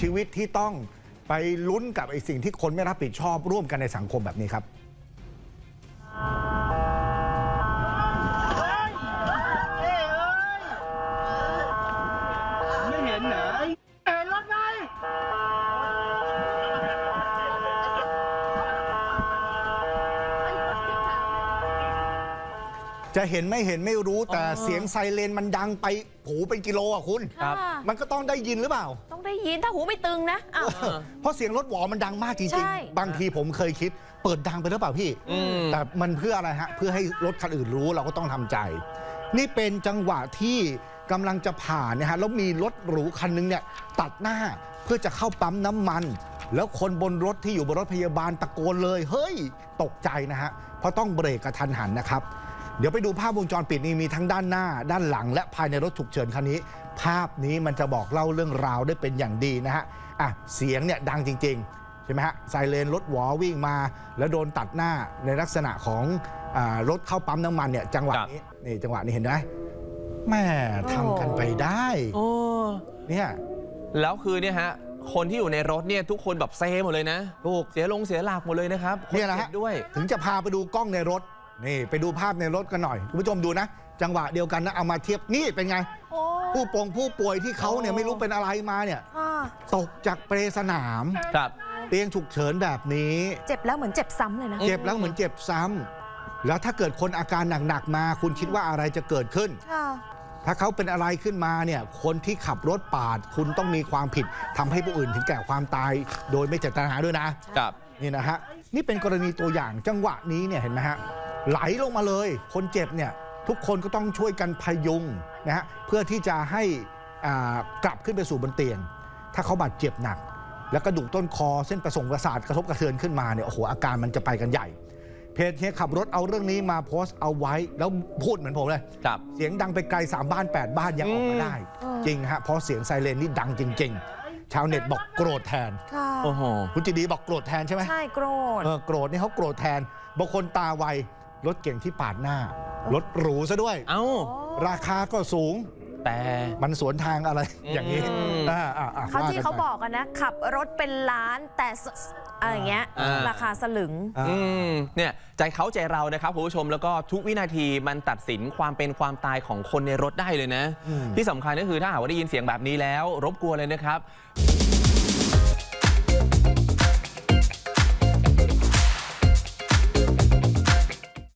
ชีวิตที่ต้องไปลุ้นกับไอ้สิ่งที่คนไม่รับผิดชอบร่วมกันในสังคมแบบนี้ครับ จะเห็นไม่เห็นไม่รู้แต่อ๋อเสียงไซเรนมันดังไปหูเป็นกิโลอะคุณ ครับค่ะมันก็ต้องได้ยินหรือเปล่า ต้องได้ยินถ้าหูไม่ตึงนะอ้าวเพราะเสียงรถหวอมันดังมากจใช่ ริง ๆ บางทีผมเคยคิด เปิดดังไปหรือเปล่าพี่ อืม แต่มันเพื่ออะไรฮะ เพื่อให้รถคันอื่นรู้เราก็ต้องทำใจ นี่เป็นจังหวะที่กำลังจะผ่านเนี่ยฮะแล้วมีรถหรูคันนึงเนี่ยตัดหน้าเพื่อจะเข้าปั๊มน้ำมัน แล้วคนบนรถที่อยู่บนรถพยาบาลตะโกนเลย เฮ้ย ตกใจนะฮะเพราะต้องเบรกกระทันหันนะครับ เดี๋ยวไปดูภาพวงจรปิดนี่มีทั้งด้านหน้า ด้านหลัง และภายในรถฉุกเฉินคันนี้ ภาพนี้มันจะบอกเล่าเรื่องราวได้เป็นอย่างดีนะฮะอะเสียงเนี่ยดังจริงๆใช่ไหมฮะไซเรนรถหวอวิ่งมา แล้วโดนตัดหน้าในลักษณะของอารถเข้าปั๊มน้ำมันเนี่ยจังหวะครับนี้นี่จังหวะนี้เห็นไหมแม่ทำกันไปได้โอ้เนี่ยแล้วคือเนี่ยฮะคนที่อยู่ในรถเนี่ยทุกคนแบบเซหมดเลยนะถูกเสียลงเสียหลักหมดเลยนะครับคเนี่ยนะฮะจ็บด้วย ถึงจะพาไปดูกล้องในรถ นี่ไปดูภาพในรถกันหน่อยคุณผู้ชมดูนะ จังหวะเดียวกันนะเอามาเทียบนี่เป็นไง โอ้ผู้ปงผู้ป่วยที่เขาเนี่ยโอ้ไม่รู้เป็นอะไรมาเนี่ย อ่าตกจากเปรสนาม ครับ เตียงฉุกเฉินแบบนี้ เจ็บแล้วเหมือนเจ็บซ้ำเลยนะ เจ็บแล้วเหมือนเจ็บซ้ำแล้วถ้าเกิดคนอาการหนักๆมา คุณคิดว่าอะไรจะเกิดขึ้น ค่ะ ถ้าเขาเป็นอะไรขึ้นมาเนี่ย คนที่ขับรถปาด คุณต้องมีความผิดทำให้ผู้อื่นถึงแก่ความตาย โดยไม่เจตนาด้วยนะ ครับ นี่นะฮะ นี่เป็นกรณีตัวอย่างจังหวะนี้เนี่ยเห็นไหมฮะ ไหลลงมาเลย คนเจ็บเนี่ยทุกคนก็ต้องช่วยกันพยุงนะฮะเพื่อที่จะให้อ่ากลับขึ้นไปสู่บนเตียง ถ้าเขาบาดเจ็บหนัก แล้วกระดูกต้นคอเส้นประสงค์ประสาทกระทบกระเทือนขึ้นมาเนี่ยโอ้โหอาการมันจะไปกันใหญ่ เพจเฮียขับรถเอาเรื่องนี้มาโพสต์เอาไว้ แล้วพูดเหมือนผมเลยครับเสียงดังไปไกล3บ้าน 8 บ้านยังออกมาได้อืมจริงฮะเพราะเสียงไซเรนนี่ดังจริง ๆชาวเน็ตบอกโกรธแทนค่ะโอ้โหคุณจิดีบอกโกรธแทนใช่ไหมใช่โกรธ เออโกรธนี่เขาโกรธแทน บางคนตาไว รถเก่งที่ปาดหน้า รถหรูซะด้วย เอ้า ราคาก็สูง แต่มันสวนทางอะไรอย่างนี้อืมอ่าอ่าอ่เขาที่ว่นเขาไป บอกกันนะ ขับรถเป็นล้านแต่สอะไรอย่างเงี้ยอ่า ราคาสลึงอ่าอืมเนี่ยใจเขาใจเรานะครับคุณผู้ชมแล้วก็ทุกวินาทีมันตัดสินความเป็นความตายของคนในรถได้เลยนะ อืม ที่สำคัญก็คือถ้าหากว่าได้ยินเสียงแบบนี้แล้ว รบกวนเลยนะครับ